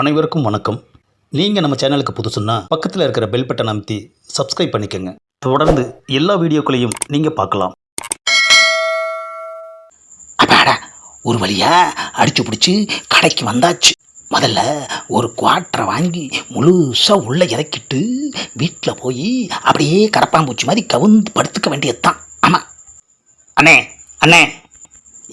அனைவருக்கும் வணக்கம். நீங்கள் நம்ம சேனலுக்கு புதுசுன்னா பக்கத்தில் இருக்கிற பெல் பட்டன் அமைத்தி சப்ஸ்கிரைப் பண்ணிக்கோங்க. தொடர்ந்து எல்லா வீடியோக்களையும் நீங்கள் பார்க்கலாம். அப்பாடா ஒரு வழியா அடிச்சு பிடிச்சி கடைக்கு வந்தாச்சு. முதல்ல ஒரு குவாட்டரை வாங்கி முழுசாக உள்ளே இறக்கிட்டு வீட்டில் போய் அப்படியே கரப்பாம்பூச்சி மாதிரி கவுந்து படுத்துக்க வேண்டியதுதான். ஆமாம் அண்ணே அண்ணே.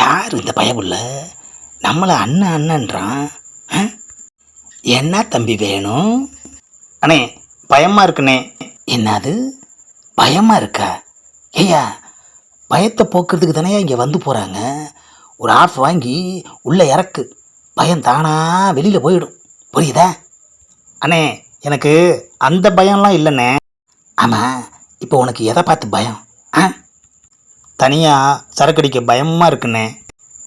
யார் இந்த பயமுள்ள? நம்மளை அண்ணன் அண்ணன்றான். என்ன தம்பி வேணும்? அண்ணே பயமாக இருக்குண்ணே. என்னது? பயமாக இருக்கா? ஐயா பயத்தை போக்குறதுக்கு தானே இங்கே வந்து போகிறாங்க ஒரு ஆஃப் வாங்கி உள்ளே இறக்கு. பயம் தானா வெளியில் போயிடும். புரியுதா? அண்ணே எனக்கு அந்த பயம்லாம் இல்லைண்ணே. ஆமாம் இப்போ உனக்கு எதை பார்த்து பயம்? ஆ? தனியாக சரக்கடிக்க பயமாக இருக்குண்ணே.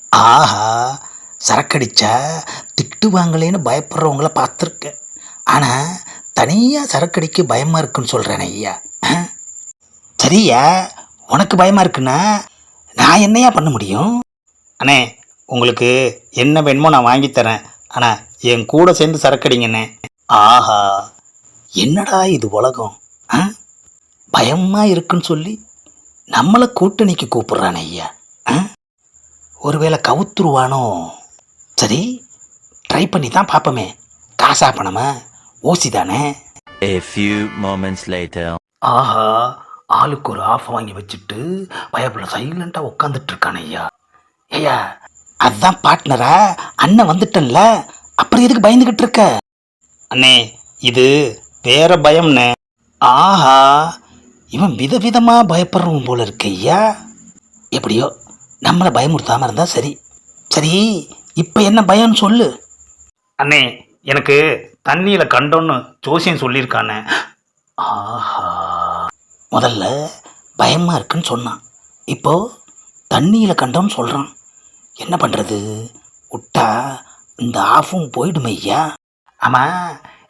ஆஹா சரக்கடிச்சா திட்டுவாங்களேன்னு பயப்படுறவங்கள பார்த்துருக்கேன். ஆனால் தனியாக சரக்கடிக்க பயமாக இருக்குன்னு சொல்கிறேன் ஐயா. ஆ? சரியா? உனக்கு பயமாக இருக்குன்னா நான் என்னையா பண்ண முடியும்? அண்ணே உங்களுக்கு என்ன வேணுமோ நான் வாங்கித் தரேன். ஆனால் என் கூட சேர்ந்து சரக்கடிங்கண்ணே. ஆஹா என்னடா இது உலகம்? ஆ? பயமாக இருக்குன்னு சொல்லி நம்மளை கூட்டணிக்கு கூப்பிட்றானே ஐயா. ஆ? ஒருவேளை கவுத்துருவானோ? சரி ட்ரை பண்ணி தான் பார்ப்போமே. காசா பணமா? ஓசி தானே? A few moments later. ஆஹா ஆளுக்கு ஒரு ஆஃப் வாங்கி வச்சுட்டு பயப்புல சைலண்டாக உட்காந்துட்டு இருக்கானே ஐயா. ஐயா அதான் பார்ட்னரா அண்ணன் வந்துட்டன்ல. அப்புறம் எதுக்கு பயந்துக்கிட்டு இருக்க அண்ணே இது வேற பயம்ண்ணே. ஆஹா இவன் விதவிதமா பயப்படுறவன் போல இருக்கு ஐயா. எப்படியோ நம்மளை பயமுறுத்தாம இருந்தா சரி. சரி இப்போ என்ன பயம்னு சொல்லு. அண்ணே எனக்கு தண்ணியில் கண்டோன்னு ஜோசியம் சொல்லியிருக்கானே. ஆஹா. முதல்ல பயமா இருக்குன்னு சொன்னான். இப்போ தண்ணியில் கண்டோம்னு சொல்றான். என்ன பண்றது? விட்டா இந்த ஆஃபும் போயிடுமே ஐயா. ஆமா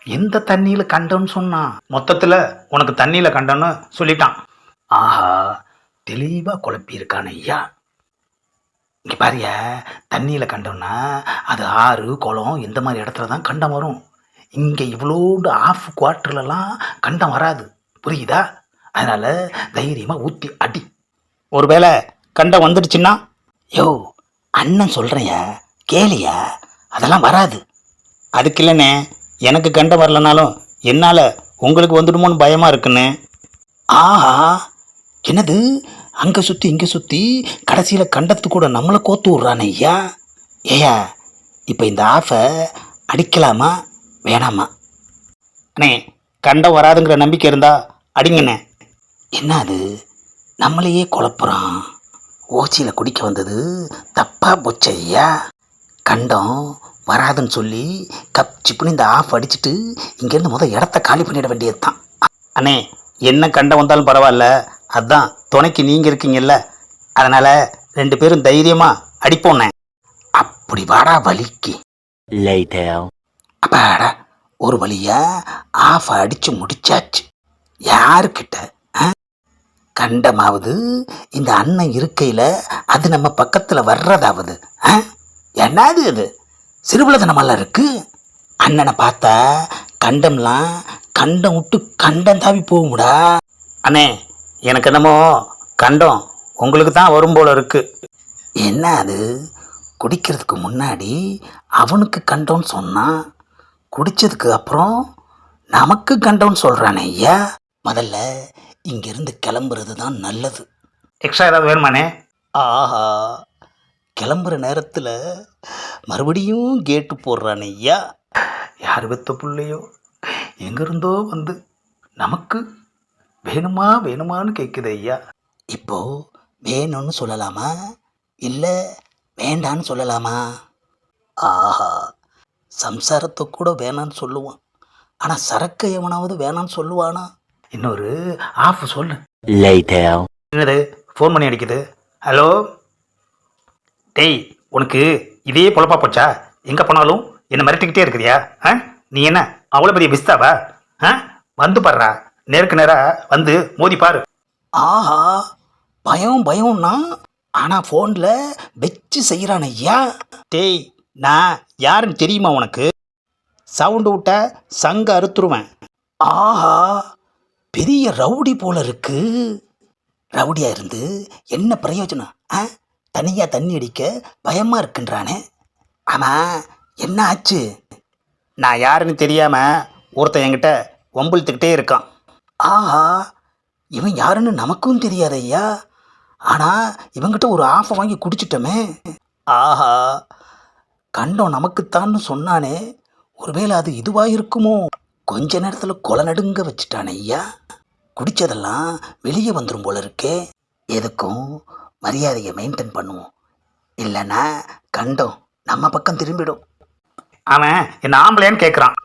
எந்த தண்ணியில் கண்டோன்னு சொன்னான்? மொத்தத்தில் உனக்கு தண்ணியில் கண்டோன்னு சொல்லிட்டான். ஆஹா தெளிவாக குழப்பியிருக்கான ஐயா. இங்கே பாரிய தண்ணியில் கண்டோம்னா அது ஆறு குளம் இந்த மாதிரி இடத்துல தான் கண்டம் வரும். இங்கே இவ்வளோண்டு ஆஃப் குவார்ட்டர்லலாம் கண்டம் வராது. புரியுதா? அதனால் தைரியமாக ஊற்றி அடி. ஒருவேளை கண்டம் வந்துடுச்சுன்னா? யோ அண்ணன் சொல்கிறேயா கேளியா அதெல்லாம் வராது. அதுக்கு இல்லைண்ணே எனக்கு கண்டம் வரலனாலும் என்னால் உங்களுக்கு வந்துடுமோன்னு பயமாக இருக்குன்னு ஆஹா என்னது? அங்கே சுற்றி இங்கே சுற்றி கடைசியில் கண்டத்து கூட நம்மளை கோத்து விட்றானே ஐயா. ஏயா இப்போ இந்த ஆஃபை அடிக்கலாமா? வேணாமா? அண்ணே கண்டம் வராதுங்கிற நம்பிக்கை இருந்தா அடிங்கண்ணே. என்ன அது? நம்மளையே குழப்புறான். ஓச்சியில் குடிக்க வந்தது தப்பாக போச்சு ஐயா. கண்டம் வராதுன்னு சொல்லி கப் சிப்புன்னு இந்த ஆஃப் அடிச்சிட்டு இங்கேருந்து முதல் இடத்த காலி பண்ணிட வேண்டியது தான் அண்ணே என்ன கண்டம் வந்தாலும் பரவாயில்ல. அதான் துணைக்கு நீங்கள் இருக்கீங்கல்ல. அதனால் ரெண்டு பேரும் தைரியமாக அடிப்போண்ணே. அப்படி வாடா வலிக்கு. அப்பாடா ஒரு வழியா ஆஃப் அடிச்சு முடிச்சாச்சு. யாருக்கிட்ட? கண்டமாவது இந்த அண்ணன் இருக்கையில் அது நம்ம பக்கத்தில் வர்றதாவது? என்னது அது சிறுபுலதனமெல்லாம் இருக்கு. அண்ணனை பார்த்தா கண்டம்லாம் கண்டம் விட்டு கண்டம் தாவி போகும்டா. அண்ணே எனக்கு என்னமோ கண்டம் உங்களுக்கு தான் வரும் போல இருக்கு. என்ன அது? குடிக்கிறதுக்கு முன்னாடி அவனுக்கு கண்டோன்னு சொன்னான் குடிச்சதுக்கு அப்புறம் நமக்கு கண்டோன்னு சொல்கிறானே ஐயா. முதல்ல இங்கிருந்து கிளம்புறது தான் நல்லது. எக்ஸ்ட்ரா ஏதாவது வேணுமாண்ணே? ஆஹா கிளம்புற நேரத்தில் மறுபடியும் கேட்டு போடுறானே ஐயா. யார் பெத்த பிள்ளையோ எங்கிருந்தோ வந்து நமக்கு வேணுமா வேணுமான்னு கேட்குது ஐயா. இப்போ வேணும்னு சொல்லலாமா? இல்லை வேண்டான்னு சொல்லலாமா? ஆஹா சம்சாரத்தை கூட வேணான்னு சொல்லுவான். ஆனால் சரக்கை எவனாவது வேணான்னு சொல்லுவானா? இன்னொரு ஆஃப் சொல்லு. என்னது? ஃபோன் பண்ணி அடிக்குது. ஹலோ டேய் உனக்கு இதே பொழப்பா போச்சா? எங்கே போனாலும் என்னை மிரட்டிக்கிட்டே இருக்கிறியா? ஆ? நீ என்ன அவ்வளோ பெரிய பிஸ்தாவா ஆ? வந்து பாடுறா நேருக்கு நேராக வந்து மோதி பாரு. ஆஹா பயம் பயம்னா? ஆனால் ஃபோனில் வச்சு செய்கிறான் ஐயா டேய் நான் யாருன்னு தெரியுமா உனக்கு? சவுண்டு விட்ட சங்க அறுத்துருவேன். ஆஹா பெரிய ரவுடி போல இருக்கு. ரவுடியா இருந்து என்ன பிரயோஜனம்? ஆ? தனியாக தண்ணி அடிக்க பயமாக இருக்குன்றானே. ஆமாம் என்ன ஆச்சு? நான் யாருன்னு தெரியாமல் ஒருத்தன் என்கிட்ட வம்பிழுத்துக்கிட்டே இருக்கான். ஆஹா இவன் யாருன்னு நமக்கும் தெரியாது ஐயா ஆனால் இவங்கிட்ட ஒரு ஆஃபை வாங்கி குடிச்சிட்டோமே. ஆஹா கண்டம் நமக்குத்தான்னு சொன்னானே ஒருவேளை அது இதுவாக இருக்குமோ கொஞ்ச நேரத்தில் கொலை நடுங்க வச்சுட்டானே ஐயா குடித்ததெல்லாம் வெளியே வந்துடும் போல இருக்கே. எதுக்கும்? மரியாதையை மெயின்டைன் பண்ணுவோம். இல்லைன்னா கண்டம் நம்ம பக்கம் திரும்பிடும். அவன் என்ன ஆம்பளையான்னு கேட்குறான்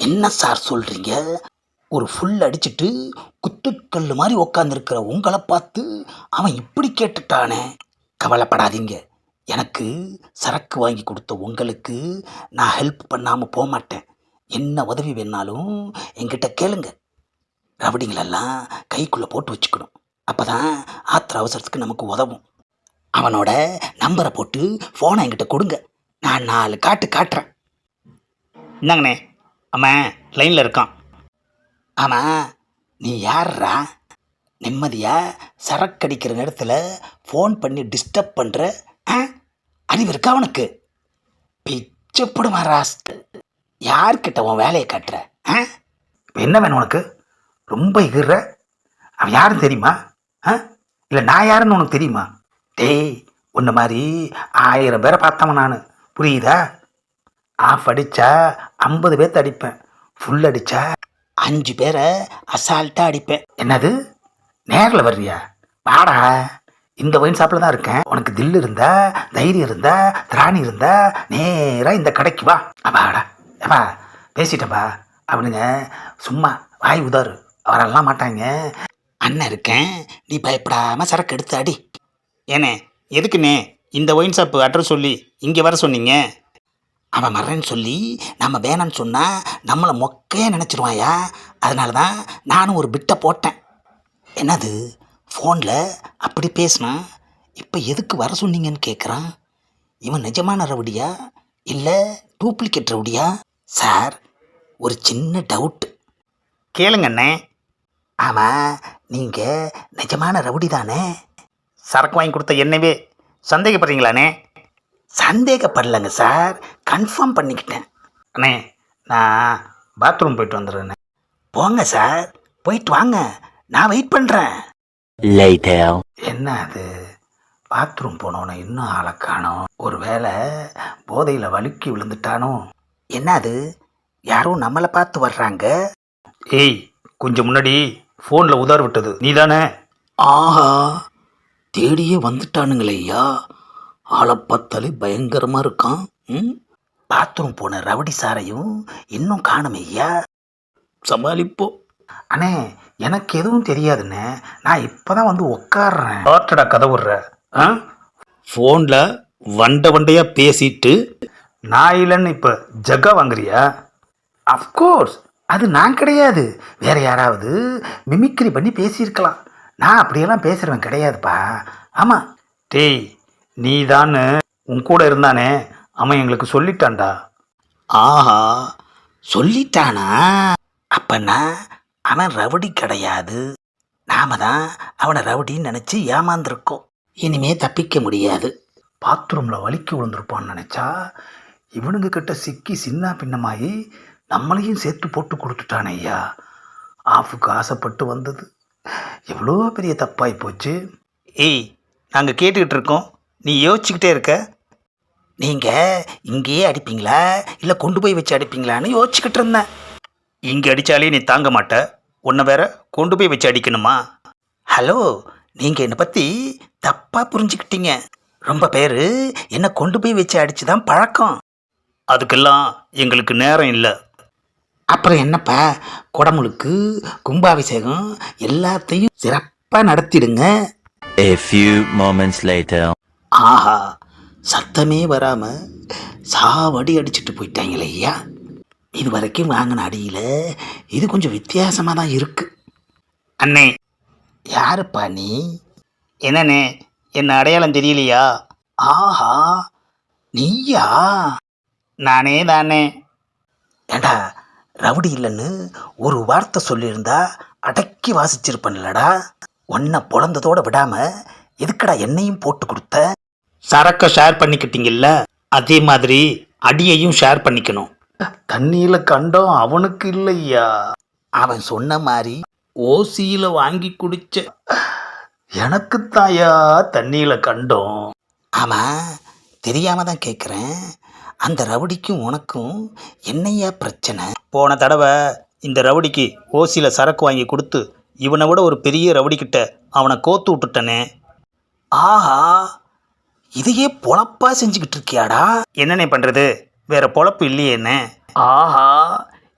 என்ன சார் சொல்கிறீங்க ஒரு ஃபுல் அடிச்சிட்டு குத்துக்கல் மாதிரி உக்காந்துருக்கிற உங்களை பார்த்து அவன் இப்படி கேட்டுட்டானே. கவலைப்படாதீங்க. எனக்கு சரக்கு வாங்கி கொடுத்த உங்களுக்கு நான் ஹெல்ப் பண்ணாமல் போக மாட்டேன் என்ன உதவி வேணாலும் என்கிட்ட கேளுங்க. ரவடிங்களெல்லாம் கைக்குள்ளே போட்டு வச்சுக்கணும். அப்போ தான் ஆத்திர அவசரத்துக்கு நமக்கு உதவும். அவனோட நம்பரை போட்டு ஃபோனை என்கிட்ட கொடுங்க. நான் நாலு காட்டு காட்டுறேன். என்னங்கண்ணே அம்மா லைனில் இருக்கான். ஆமாம் நீ யார்ரா நிம்மதியாக சரக்கடிக்கிற நேரத்தில் ஃபோன் பண்ணி டிஸ்டர்ப் பண்ணுற ஆ? அறிவு இருக்கா அவனுக்கு பிச்சப்படுமா ராஸ்ட் யார்கிட்ட உன் வேலையை காட்டுற ஆ? என்ன வேணும் உனக்கு? ரொம்ப எகிற அவன் யாருன்னு தெரியுமா? ஆ? இல்லை நான் யாருன்னு உனக்கு தெரியுமா? டேய் உன்ன மாதிரி ஆயிரம் பேரை பார்த்தவன் நான். புரியுதா? ஆஃப் அடித்தா ஐம்பது பேர்த்த அடிப்பேன். ஃபுல் அடித்தா அஞ்சு பேரை அசால்ட்டாக அடிப்பேன். என்னது? நேரில் வர்றியா? வாடா. இந்த ஒயின் ஷாப்பில் தான் இருக்கேன். உனக்கு தில் இருந்தா தைரியம் இருந்தா திராணி இருந்தா நேராக இந்த கடைக்கு வா. அப்பாடா அப்பா பேசிட்டப்பா அவனுங்க சும்மா வாய் உதாரு. வரலாம் மாட்டாங்க. அண்ணன் இருக்கேன். நீ பயப்படாமல் சரக்கு எடுத்து அடி. ஏனே எதுக்குண்ணே இந்த ஒயின் ஷாப்பு அட்ரஸ் சொல்லி இங்கே வர சொன்னீங்க? அவன் மறன்னு சொல்லி நம்ம வேணான்னு சொன்னால் நம்மளை மொக்கையாக நினச்சிடுவாயா அதனால தான் நானும் ஒரு பிட்டை போட்டேன். என்னது? ஃபோனில் அப்படி பேசினா? இப்போ எதுக்கு வர சொன்னீங்கன்னு கேட்குறான் இவன் நிஜமான ரவுடியா? இல்லை டூப்ளிகேட் ரவுடியா? சார் ஒரு சின்ன டவுட். கேளுங்கண்ணே ஆமாம் நீங்கள் நிஜமான ரவுடி தானே? சரக்கு வாங்கி கொடுத்த என்னவே? சந்தேகப்படுறீங்களாண்ணே சந்தேகப்படலைங்க சார். கன்ஃபார்ம் பண்ணிக்கிட்டேன். அண்ணே நான் பாத்ரூம் போயிட்டு வந்துடுறேண்ணே போங்க சார். போயிட்டு வாங்க. நான் வெயிட் பண்ணுறேன் Later. என்ன அது? பாத்ரூம் போனவனை இன்னும் ஆளை காணோம். ஒருவேளை போதையில் வழுக்கி விழுந்துட்டானோ? என்ன அது? யாரும் நம்மளை பார்த்து வர்றாங்க? ஏய் கொஞ்சம் முன்னாடி ஃபோனில் உதார் விட்டது. நீ தானே ஆஹா. தேடியே வந்துட்டானுங்களே ஐயா. ஆளை பார்த்தாலே பயங்கரமாக இருக்கான். ம்? பாத்ரூம் போன ரவுடி சாரையும் இன்னும் காணுமே ஐயா. சமாளிப்போம் அண்ணே எனக்கு எதுவும் தெரியாதுண்ணே. நான் இப்போ தான் வந்து உட்காடுறேன் ஆட்டடா கதை விடுற. ஆ? ஃபோனில் வண்ட வண்டையாக பேசிட்டு நான் இல்லைன்னு இப்போ ஜக்கா வாங்குறியா? அஃப்கோர்ஸ் அது நான் கிடையாது. வேற யாராவது மிமிக்ரி பண்ணி பேசியிருக்கலாம். நான் அப்படியெல்லாம் பேசுகிறவன் கிடையாதுப்பா. ஆமாம் டேய் நீ உன் கூட இருந்தானே. அவன் எங்களுக்கு சொல்லிட்டான்டா. ஆஹா சொல்லிட்டானா? அப்பன்னா அவன் ரவுடி கிடையாது. நாம தான் அவனை ரவுடின்னு நினச்சி ஏமாந்துருக்கோம். இனிமே தப்பிக்க முடியாது. பாத்ரூமில் வலிக்கு விழுந்திருப்பான்னு நினச்சா இவனுங்க கிட்ட சிக்கி சின்ன பின்னமாயி நம்மளையும் சேர்த்து போட்டு கொடுத்துட்டானே ஐயா. ஆஃபுக்கு ஆசைப்பட்டு வந்தது. எவ்வளோ பெரிய தப்பாகி போச்சு. ஏய் நாங்கள் கேட்டுக்கிட்டு இருக்கோம். நீ யோசிச்சுக்கிட்டே இருக்க. நீங்கள் இங்கேயே அடிப்பீங்களா? இல்லை கொண்டு போய் வச்சு அடிப்பீங்களான்னு யோசிச்சுக்கிட்டு இருந்தேன். இங்கே அடித்தாலே நீ தாங்க மாட்ட. உன்னை வேற கொண்டு போய் வச்சு அடிக்கணுமா? ஹலோ நீங்கள் என்னை பற்றி தப்பாக புரிஞ்சுக்கிட்டீங்க. ரொம்ப பேர் என்னை கொண்டு போய் வச்சு அடிச்சு தான் பழக்கம். அதுக்கெல்லாம் எங்களுக்கு நேரம் இல்லை. அப்புறம் என்னப்பா? குடமுழுக்கு கும்பாபிஷேகம் எல்லாத்தையும் சிறப்பாக நடத்திடுங்க. A few moments later. ஆஹா சத்தமே வராமல் சாவடி அடிச்சுட்டு போயிட்டாங்களே ஐயா. இது வரைக்கும் வாங்கின அடியில் இது கொஞ்சம் வித்தியாசமாக தான் இருக்குது அண்ணே யாருப்பா நீ? என்னண்ணே என்ன அடையாளம் தெரியலையா? ஆஹா நீயா? நானே தானே ஏண்டா ரவுடி இல்லைன்னு ஒரு வார்த்தை சொல்லியிருந்தா அடக்கி வாசிச்சிருப்பேன்லடா. உன்னை பொழந்ததோட விடாமல் எதுக்குடா என்னையும் போட்டு கொடுத்த? சரக்கை ஷேர் பண்ணிக்கிட்டீங்கல்ல அதே மாதிரி அடியையும் ஷேர் பண்ணிக்கணும். தண்ணியில் கண்டோம் அவனுக்கு இல்லையா? அவன் சொன்ன மாதிரி ஓசியில் வாங்கி குடிச்ச எனக்கு தாயா தண்ணியில் கண்டோம்? ஆமாம் தெரியாம தான் கேட்குறேன் அந்த ரவுடிக்கும் உனக்கும் என்னையா பிரச்சனை? போன தடவை இந்த ரவுடிக்கு ஓசியில் சரக்கு வாங்கி கொடுத்து இவனை விட ஒரு பெரிய ரவுடிக்கிட்ட அவனை கோத்து விட்டுட்டனே. ஆஹா இதையே பொழப்பா செஞ்சுக்கிட்டு இருக்கியாடா என்னண்ணே பண்ணுறது வேற பொழப்பு இல்லையேண்ணே ஆஹா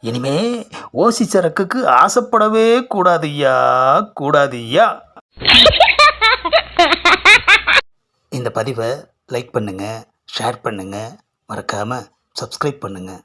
இனிமே ஓசி சரக்குக்கு ஆசைப்படவே கூடாதுய்யா கூடாதுய்யா. இந்த பதிவை லைக் பண்ணுங்கள் ஷேர் பண்ணுங்கள் மறக்காமல் சப்ஸ்கிரைப் பண்ணுங்கள்